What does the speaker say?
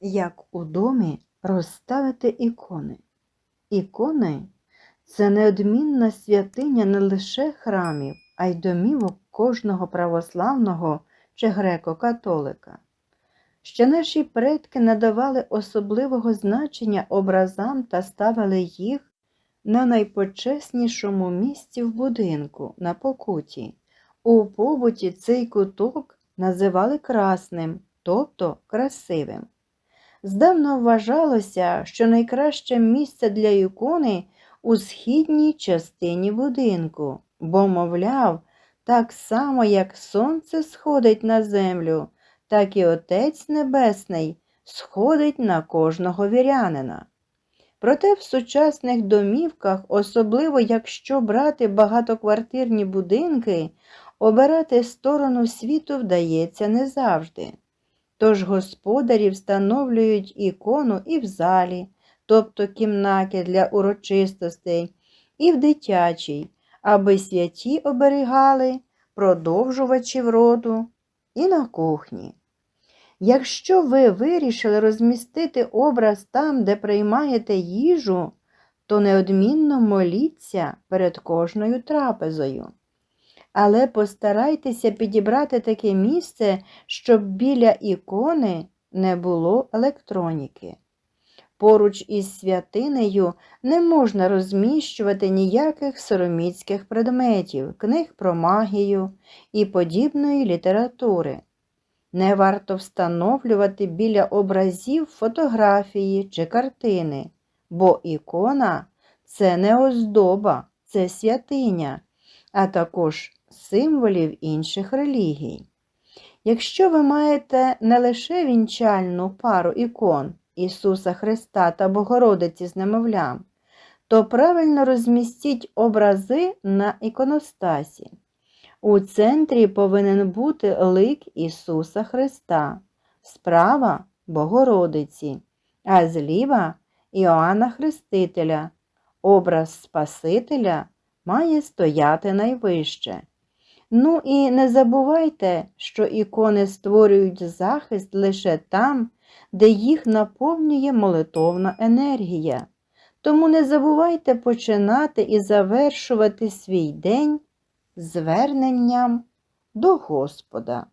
як у домі розставити ікони. Ікони це неодмінна святиня не лише храмів, а й домівок кожного православного чи греко-католика. Ще наші предки надавали особливого значення образам та ставили їх на найпочеснішому місці в будинку на покуті. У побуті цей куток називали красним, тобто красивим. Здавна вважалося, що найкраще місце для ікони у східній частині будинку, бо, мовляв, так само, як сонце сходить на землю, так і Отець Небесний сходить на кожного вірянина. Проте в сучасних домівках, особливо якщо брати багатоквартирні будинки, обирати сторону світу вдається не завжди. Тож господарі встановлюють ікону і в залі, тобто кімнаті для урочистостей, і в дитячій, аби святі оберігали продовжувачів роду і на кухні. Якщо ви вирішили розмістити образ там, де приймаєте їжу, то неодмінно моліться перед кожною трапезою. Але постарайтеся підібрати таке місце, щоб біля ікони не було електроніки. Поруч із святинею не можна розміщувати ніяких сороміцьких предметів, книг про магію і подібної літератури. Не варто встановлювати біля образів фотографії чи картини, бо ікона це не оздоба, це святиня, а також символів інших релігій. Якщо ви маєте не лише вінчальну пару ікон Ісуса Христа та Богородиці з немовлям, то правильно розмістіть образи на іконостасі. У центрі повинен бути лик Ісуса Христа, справа Богородиці, а зліва Іоанна Хрестителя. Образ Спасителя має стояти найвище. Ну і не забувайте, що ікони створюють захист лише там, де їх наповнює молитовна енергія. Тому не забувайте починати і завершувати свій день зверненням до Господа.